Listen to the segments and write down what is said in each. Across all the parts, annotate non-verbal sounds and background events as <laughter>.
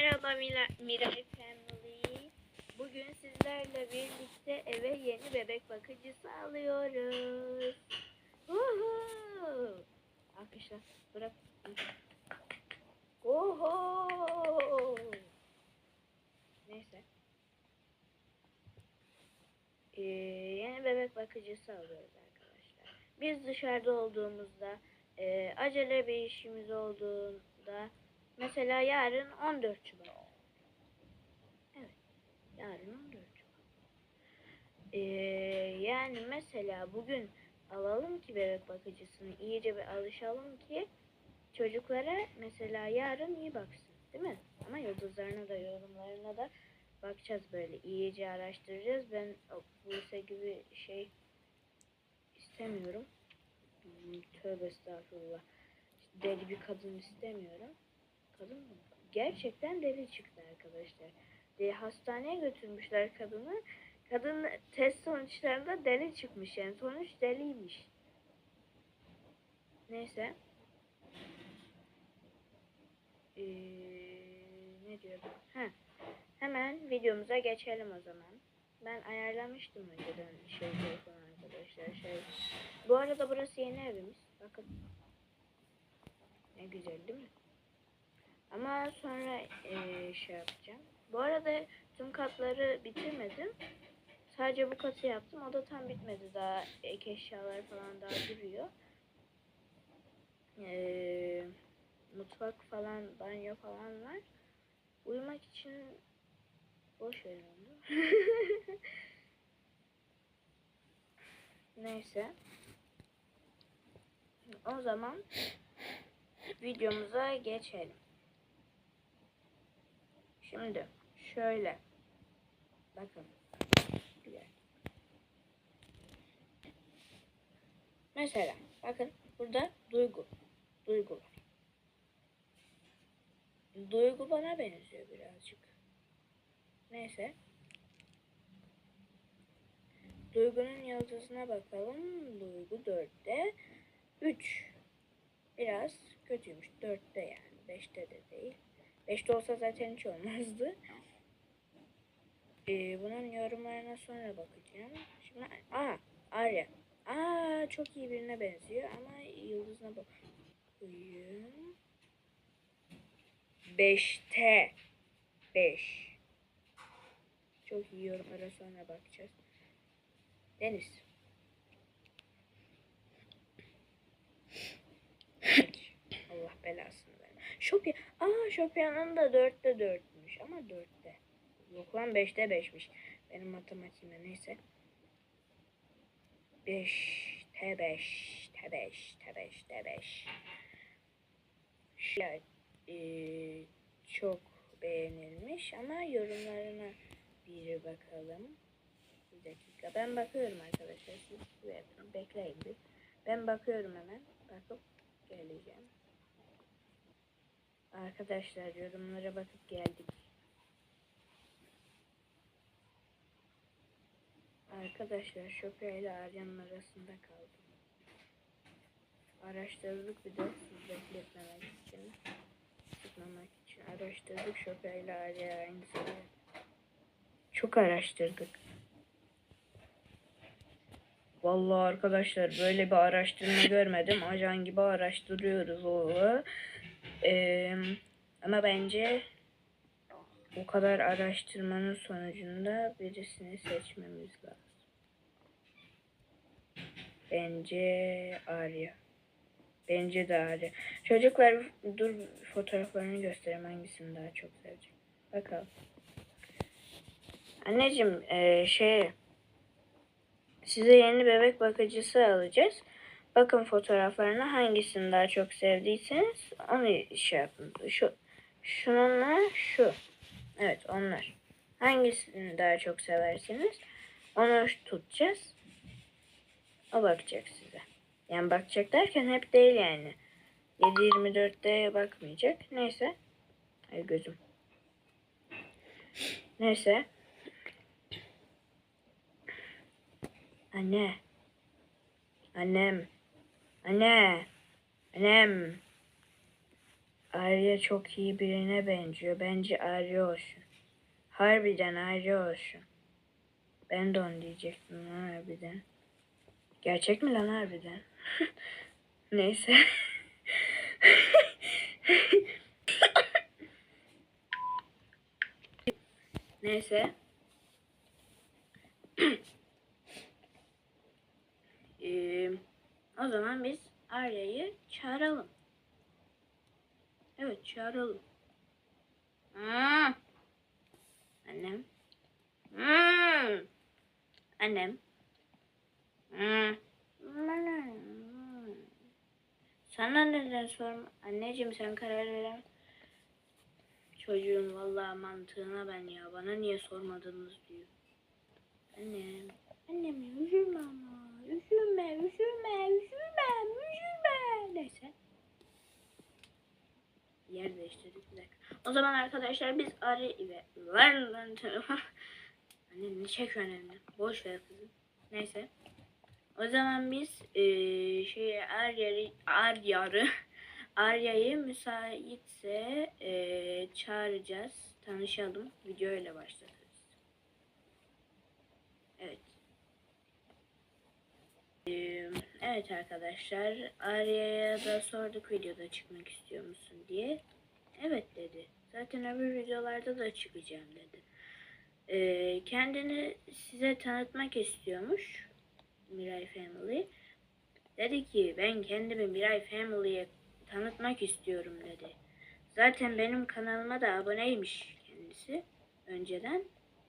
Merhaba Mira, Miray Family. Bugün sizlerle birlikte eve yeni bebek bakıcısı alıyoruz. Uhu! Alkışlar. Bırak. Oho! Neyse. Ee, yeni bebek bakıcısı alıyoruz arkadaşlar. Biz dışarıda olduğumuzda, e, acele bir işimiz olduğunda, mesela yarın 14 Şubat. Evet, yarın 14 Şubat. Ee, yani mesela bugün alalım ki bebek bakıcısını iyice bir alışalım ki çocuklara mesela yarın iyi baksın. Değil mi? Ama yıldızlarına da yorumlarına da bakacağız böyle iyice araştıracağız. Ben o Buse gibi şey istemiyorum. Tövbe estağfurullah. Deli bir kadın istemiyorum. Kadın? Gerçekten deli çıktı arkadaşlar. De, hastaneye götürmüşler kadını. Kadın test sonuçlarında deli çıkmış yani sonuç deliymiş. Neyse. Ee, ne diyordum? Ha. Hemen videomuza geçelim o zaman. Ben ayarlamıştım önceden şey telefon arkadaşlar. Şey. Bu arada burası yeni evimiz. Bakın. Ne güzel değil mi? Ama sonra eee, şey yapacağım. Bu arada tüm katları bitirmedim. Sadece bu katı yaptım. O da tam bitmedi daha. Ek eşyalar falan daha duruyor. Eee, mutfak falan, banyo falan var. Uyumak için boş verin onu. <laughs> Neyse. O zaman videomuza geçelim. Şimdi şöyle. Bakın. Güzel. Mesela bakın burada duygu. Duygu var. Duygu bana benziyor birazcık. Neyse. Duygunun yıldızına bakalım. Duygu 4'te. 3. Biraz kötüymüş. 4'te yani. 5'te de değil. 5'te olsa zaten hiç olmazdı. Ee, bunun yorumlarına sonra bakacağım. Şimdi aa Arya. Aa çok iyi birine benziyor ama yıldızına bakayım. 5'te 5. Çok iyi yorumlara sonra bakacağız. Deniz. Allah belasını versin. Şopya. Aa Şopya'nın da 4'te 4'müş ama 4'te. Yok lan 5'te 5'miş. Benim matematiğime neyse. 5'te 5'te 5'te 5'te 5. Şey, eee, çok beğenilmiş ama yorumlarına bir bakalım. Bir dakika. Ben bakıyorum arkadaşlar. Siz. Bekleyin bir. Ben bakıyorum hemen. Bakıp geleceğim. Arkadaşlar yorumlara bakıp geldik. Arkadaşlar Şopya ile Arya'nın arasında kaldım. Araştırdık bir de siz bekletmemek için. Sıkmamak için araştırdık Şopya ile Arya aynı seviye. Çok araştırdık. Vallahi arkadaşlar böyle bir araştırma görmedim. Ajan gibi araştırıyoruz oğlu. Ee, ama bence o kadar araştırmanın sonucunda birisini seçmemiz lazım. Bence Arya. Bence de Arya. Çocuklar dur fotoğraflarını göstereyim hangisini daha çok sevecek. Bakalım. Anneciğim eee, şey size yeni bebek bakıcısı alacağız. Bakın fotoğraflarına hangisini daha çok sevdiyseniz onu şey yapın. Şu şununla şu. Evet onlar. Hangisini daha çok seversiniz onu tutacağız. O bakacak size. Yani bakacak derken hep değil yani. 7-24'te bakmayacak. Neyse. Ay gözüm. Neyse. Anne. Annem. Anne. Annem. Arya çok iyi birine benziyor. Bence Arya olsun. Harbiden Arya olsun. Ben de onu diyecektim lan harbiden. Gerçek mi lan harbiden? <laughs> Neyse. <laughs> Neyse. <clears throat> Ee, o zaman biz Arya'yı çağıralım. Evet çağıralım. Hmm. Annem. Hmm. Annem. Hmm. Sana neden sorma? Anneciğim sen karar verem. Çocuğun vallahi mantığına ben ya. Bana niye sormadınız diyor. Annem. Annem üzülme ama. Üzülme, üzülme, üzülme, üzülme. Neyse. Yer değiştirdik bir dakika. O zaman arkadaşlar biz arı ve ver lan. Annem ne çekiyorsun eline? Boş ver kızım. Neyse. O zaman biz eee şey Arya'yı Arya'yı Arya'yı müsaitse eee çağıracağız. Tanışalım. Video ile başlatırız. Evet. Eee, evet arkadaşlar. Arya'ya da sorduk videoda çıkmak istiyor musun diye. Evet dedi. Zaten öbür videolarda da çıkacağım dedi. Kendini size tanıtmak istiyormuş. Miray Family. Dedi ki ben kendimi Miray Family'ye tanıtmak istiyorum dedi. Zaten benim kanalıma da aboneymiş kendisi önceden.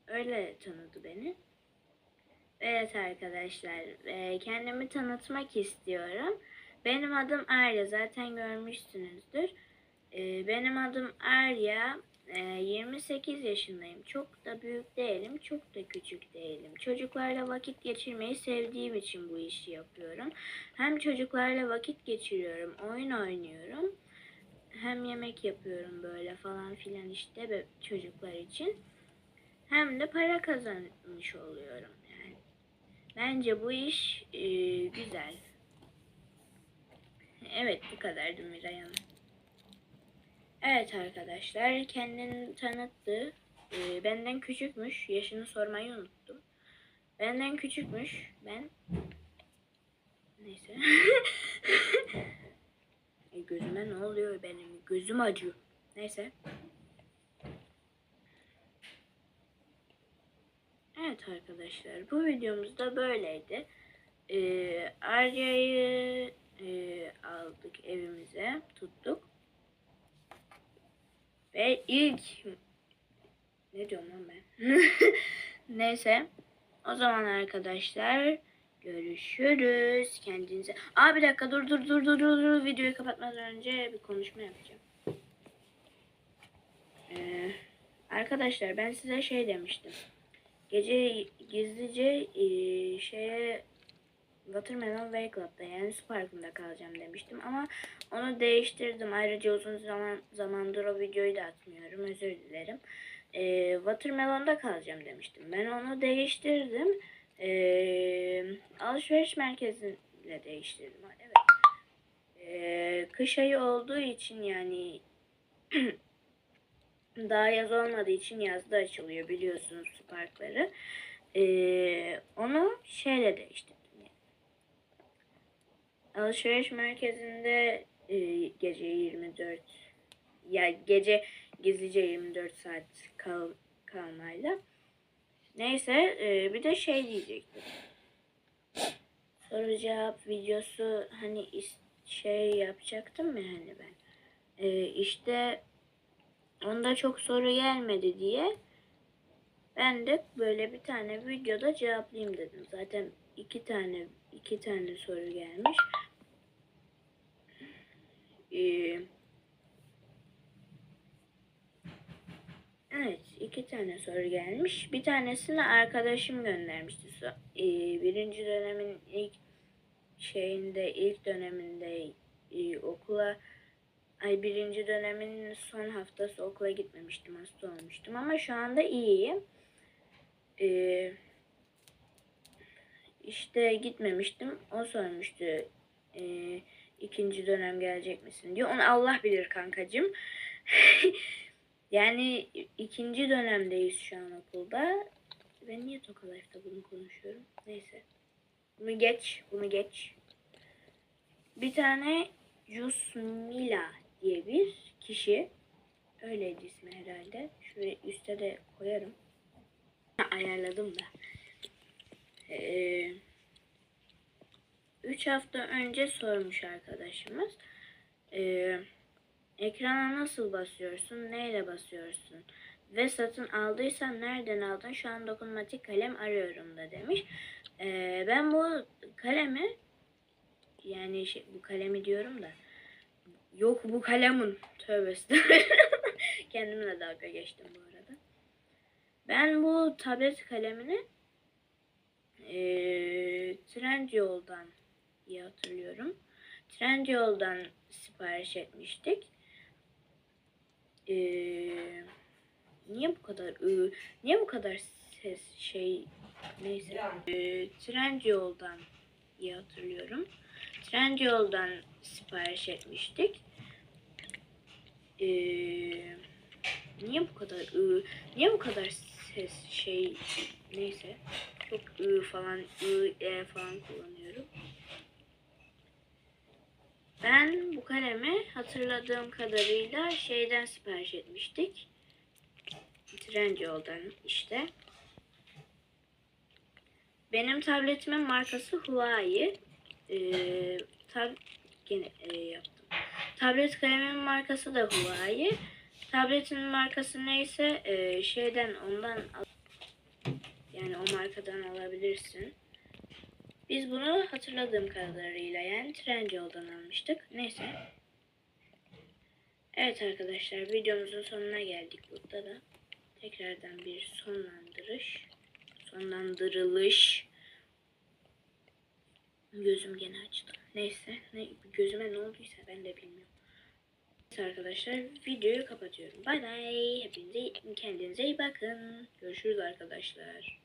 Öyle tanıdı beni. Evet arkadaşlar e, kendimi tanıtmak istiyorum. Benim adım Arya zaten görmüşsünüzdür. E, benim adım Arya. E, 28 yaşındayım. Çok da büyük değilim, çok da küçük değilim. Çocuklarla vakit geçirmeyi sevdiğim için bu işi yapıyorum. Hem çocuklarla vakit geçiriyorum, oyun oynuyorum. Hem yemek yapıyorum böyle falan filan işte çocuklar için. Hem de para kazanmış oluyorum. Bence bu iş e, güzel. Evet bu kadardı Miray Hanım. Evet arkadaşlar kendini tanıttı. Ee, benden küçükmüş. Yaşını sormayı unuttum. Benden küçükmüş. Ben neyse. <laughs> e, gözüme ne oluyor benim? Gözüm acıyor. Neyse. Evet arkadaşlar bu videomuz da böyleydi. Ee, Arya'yı e, aldık evimize tuttuk. Ve ilk ne diyorum lan ben? <laughs> Neyse. O zaman arkadaşlar görüşürüz. Kendinize. Aa bir dakika dur dur dur dur dur dur. Videoyu kapatmadan önce bir konuşma yapacağım. Ee, arkadaşlar ben size şey demiştim. Gece gizlice e, şeye Watermelon Way Club'da yani su parkında kalacağım demiştim ama onu değiştirdim. Ayrıca uzun zaman zamandır o videoyu da atmıyorum. Özür dilerim. Ee, Watermelon'da kalacağım demiştim. Ben onu değiştirdim. Ee, alışveriş merkezinde değiştirdim. Evet. Ee, kış ayı olduğu için yani <clears throat> daha yaz olmadığı için yazda açılıyor biliyorsunuz su parkları. Ee, onu şeyle değiştirdim. Alışveriş merkezinde e, gece 24 ya gece gizlice 24 saat kal, kalmayla. Neyse e, bir de şey diyecektim. Soru cevap videosu hani şey yapacaktım ya hani ben. E, işte onda çok soru gelmedi diye ben de böyle bir tane videoda cevaplayayım dedim. Zaten iki tane iki tane soru gelmiş. Ee, evet iki tane soru gelmiş. Bir tanesini arkadaşım göndermişti. Ee, birinci dönemin ilk şeyinde ilk döneminde ee, okula ay birinci dönemin son haftası okula gitmemiştim hasta olmuştum ama şu anda iyiyim. Ee, işte gitmemiştim. O sormuştu. Ee, ikinci dönem gelecek misin diyor. Onu Allah bilir kankacığım. <laughs> yani ikinci dönemdeyiz şu an okulda. Ben niye Toka Life'da bunu konuşuyorum? Neyse. Bunu geç, bunu geç. Bir tane Yusmila diye bir kişi. Öyleydi ismi herhalde. Şöyle üste de koyarım. Ayarladım da. Ee, üç hafta önce sormuş arkadaşımız. Ee, ekrana nasıl basıyorsun? Neyle basıyorsun? Ve satın aldıysan nereden aldın? Şu an dokunmatik kalem arıyorum da demiş. Ee, ben bu kalemi yani şey, bu kalemi diyorum da yok bu kalemin tövbesi. <laughs> Kendimle dalga geçtim bu arada. Ben bu tablet kalemini eee Trendyol'dan diye hatırlıyorum. Trendyol'dan sipariş etmiştik. Eee niye bu kadar ı, niye bu kadar ses şey neyse. Eee Trendyol'dan diye hatırlıyorum. Trendyol'dan sipariş etmiştik. Eee niye bu kadar ı, niye bu kadar ses şey neyse çok ı falan ı e falan kullanıyorum. Ben bu kalemi hatırladığım kadarıyla şeyden sipariş etmiştik. Trendyol'dan işte. Benim tabletimin markası Huawei. Ee, tab gene e, yaptım. Tablet kalemimin markası da Huawei. Tabletin markası neyse e, şeyden ondan yani o markadan alabilirsin. Biz bunu hatırladığım kadarıyla yani Trendyol'dan almıştık. Neyse. Evet arkadaşlar videomuzun sonuna geldik burada da. Tekrardan bir sonlandırış. Sonlandırılış. Gözüm gene açtı. Neyse. Ne, gözüme ne olduysa ben de bilmiyorum. Neyse arkadaşlar videoyu kapatıyorum. Bay bay. Hepinize kendinize iyi bakın. Görüşürüz arkadaşlar.